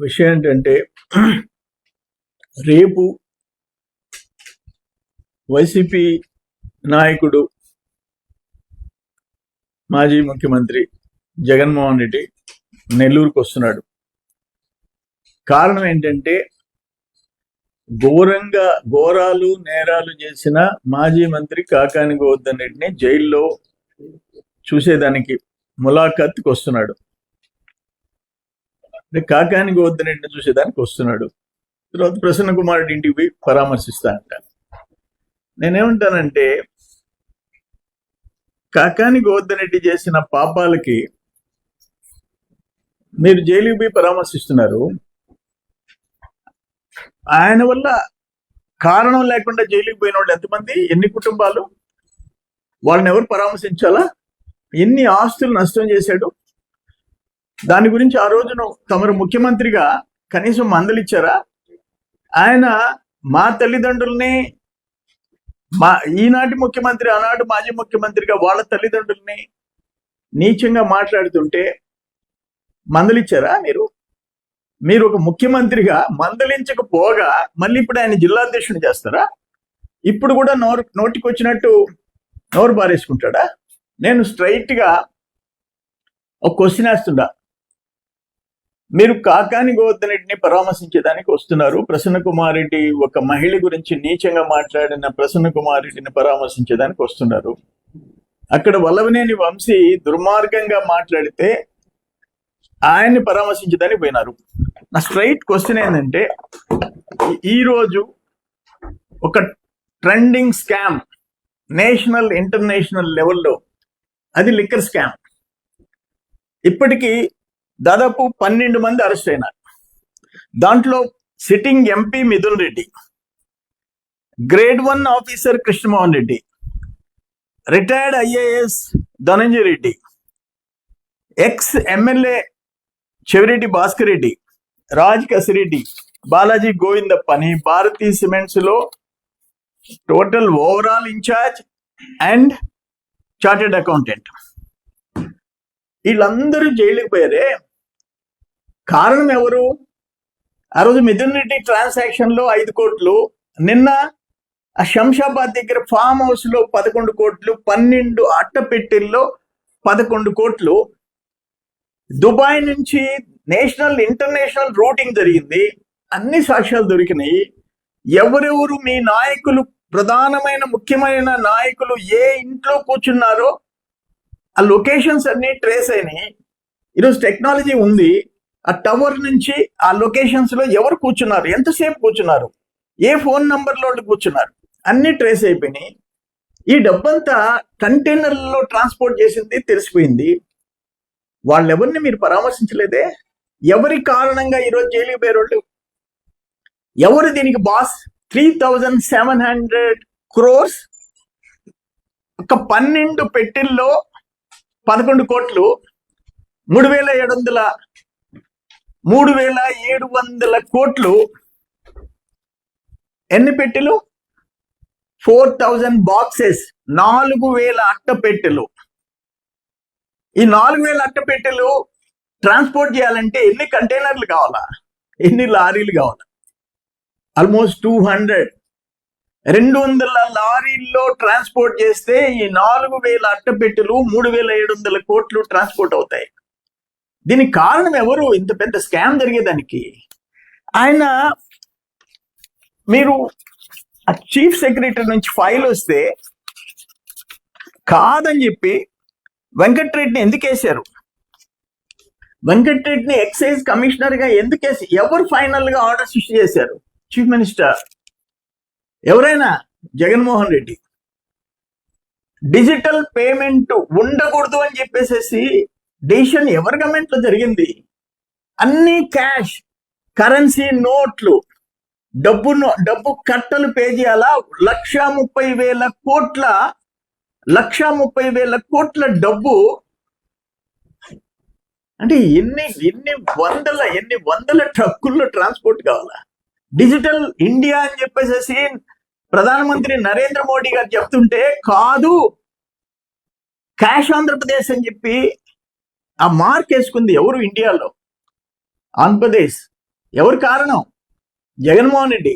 విషయం ఏంటంటే రేపు వైసీపీ నాయకుడు మాజీ ముఖ్యమంత్రి జగన్మోహన్ రెడ్డి నెల్లూరుకు వస్తున్నాడు. కారణం ఏంటంటే ఘోరంగా ఘోరాలు నేరాలు చేసిన మాజీ మంత్రి కాకాని గోవర్ధన్ రెడ్డిని జైల్లో చూసేదానికి ములాఖత్కి వస్తున్నాడు. అంటే కాకాని గోవర్ధన్ రెడ్డిని చూసేదానికి వస్తున్నాడు. తర్వాత ప్రసన్న కుమార్ ఇంటికి పోయి పరామర్శిస్తానంట. నేనేమంటానంటే కాకాని గోవర్ధనరెడ్డి చేసిన పాపాలకి మీరు జైలుకి పోయి పరామర్శిస్తున్నారు. ఆయన వల్ల కారణం లేకుండా జైలుకి పోయిన వాళ్ళు ఎంతమంది? ఎన్ని కుటుంబాలు? వాళ్ళని ఎవరు పరామర్శించాలా? ఎన్ని ఆస్తులు నష్టం చేశాడు? దాని గురించి ఆ రోజున తమరు ముఖ్యమంత్రిగా కనీసం మందలిచ్చారా ఆయన మా తల్లిదండ్రుల్ని మా ఈనాటి ముఖ్యమంత్రి ఆనాడు మాజీ ముఖ్యమంత్రిగా వాళ్ళ తల్లిదండ్రుల్ని నీచంగా మాట్లాడుతుంటే మందలిచ్చారా మీరు? మీరు ఒక ముఖ్యమంత్రిగా మందలించకపోగా మళ్ళీ ఇప్పుడు ఆయన జిల్లాధ్యక్షుని చేస్తారా? ఇప్పుడు కూడా నోరు నోటికి వచ్చినట్టు నోరు బారేసుకుంటాడా? నేను స్ట్రైట్గా ఒక క్వశ్చన్ వేస్తుండా. మీరు కాకాని గోవర్ధనరెడ్డిని పరామర్శించడానికి వస్తున్నారు. ప్రసన్న కుమార్ రెడ్డి ఒక మహిళ గురించి నీచంగా మాట్లాడిన ప్రసన్న కుమార్ రెడ్డిని పరామర్శించేదానికి వస్తున్నారు. అక్కడ వల్లవనేని వంశీ దుర్మార్గంగా మాట్లాడితే ఆయన్ని పరామర్శించడానికి పోయినారు. నా స్ట్రైట్ క్వశ్చన్ ఏంటంటే ఈరోజు ఈ రోజు ఒక ట్రెండింగ్ స్కామ్ నేషనల్ ఇంటర్నేషనల్ లెవెల్లో అది లిక్కర్ స్కామ్. ఇప్పటికీ దాదాపు పన్నెండు మంది అరెస్ట్ అయినారు. దాంట్లో sitting MP Mithun Reddy grade one officer Krishnamohan Reddy retired IAS Dhananjaya Reddy ex MLA Chevireddy Bhaskar Reddy Raj Kasireddy Balaji గోవిందప్పని Bharathi సిమెంట్స్లో total overall in charge and chartered accountant. వీళ్ళందరూ జైలుకి పోయారే. కారణం ఎవరు? ఆ రోజు మిథున్ రెడ్డి ట్రాన్సాక్షన్లో ఐదు కోట్లు నిన్న ఆ శంషాబాద్ దగ్గర ఫామ్ హౌస్లో పదకొండు కోట్లు పన్నెండు అట్టపెట్టెల్లో పదకొండు కోట్లు. దుబాయ్ నుంచి నేషనల్ ఇంటర్నేషనల్ రూటింగ్ జరిగింది. అన్ని సాక్ష్యాలు దొరికినాయి. ఎవరెవరు మీ నాయకులు ప్రధానమైన ముఖ్యమైన నాయకులు ఏ ఇంట్లో కూర్చున్నారో ఆ లొకేషన్స్ అన్ని ట్రేస్ అయినాయి. ఈరోజు టెక్నాలజీ ఉంది. ఆ టవర్ నుంచి ఆ లొకేషన్స్లో ఎవరు కూర్చున్నారు? ఎంతసేపు కూర్చున్నారు? ఏ ఫోన్ నంబర్లో వాళ్ళు కూర్చున్నారు? అన్ని ట్రేస్ అయిపోయినాయి. ఈ డబ్బంతా కంటైనర్లలో ట్రాన్స్పోర్ట్ చేసింది తెలిసిపోయింది. వాళ్ళెవరిని మీరు పరామర్శించలేదే? ఎవరి కారణంగా ఈరోజు జైలుకి పోయారు ఎవరు దీనికి boss? Three thousand seven hundred crores? ఒక పన్నెండు పెట్టిల్లో పదకొండు కోట్లు మూడు వేల ఏడు వందల మూడు వేల ఏడు వందల కోట్లు. ఎన్ని పెట్టెలు? Four thousand boxes. నాలుగు వేల అట్ట పెట్టెలు. ఈ నాలుగు వేల అట్ట పెట్టెలు ట్రాన్స్పోర్ట్ చేయాలంటే ఎన్ని కంటైనర్లు కావాలా? ఎన్ని లారీలు కావాలా? Almost two hundred. రెండు వందల లారీల్లో ట్రాన్స్పోర్ట్ చేస్తే ఈ నాలుగు వేల అట్టపెట్టెలు మూడు వేల ఏడు వందల కోట్లు ట్రాన్స్పోర్ట్ అవుతాయి. దీనికి కారణం ఎవరు? ఇంత పెద్ద స్కామ్ జరిగేదానికి ఆయన మీరు ఆ చీఫ్ సెక్రటరీ నుంచి ఫైల్ వస్తే కాదని చెప్పి వెంకట్రెడ్డిని ఎందుకు వేశారు? వెంకట్రెడ్డిని ఎక్సైజ్ కమిషనర్గా ఎందుకు వేసి ఎవరు ఫైనల్గా ఆర్డర్స్ ఇష్యూ చేశారు? చీఫ్ మినిస్టర్ ఎవరైనా? జగన్మోహన్ రెడ్డి. డిజిటల్ పేమెంట్ ఉండకూడదు అని చెప్పేసేసి డెసిషన్ ఎవరి గవర్నమెంట్లో జరిగింది? అన్ని క్యాష్ కరెన్సీ నోట్లు డబ్బు నో- డబ్బు కట్టలు పే చేయాలా? లక్ష ముప్పై వేల కోట్ల లక్ష ముప్పై వేల కోట్ల డబ్బు. అంటే ఎన్ని ఎన్ని వందల ఎన్ని వందల ట్రక్కుల్లో ట్రాన్స్పోర్ట్ కావాలా? డిజిటల్ ఇండియా అని చెప్పేసి ప్రధానమంత్రి నరేంద్ర మోడీ గారు చెప్తుంటే కాదు. క్యాష్ ఆంధ్రప్రదేశ్ అని చెప్పి ఆ మార్క్ వేసుకుంది ఎవరు ఇండియాలో? ఆంధ్రప్రదేశ్. ఎవరు కారణం? జగన్మోహన్ రెడ్డి.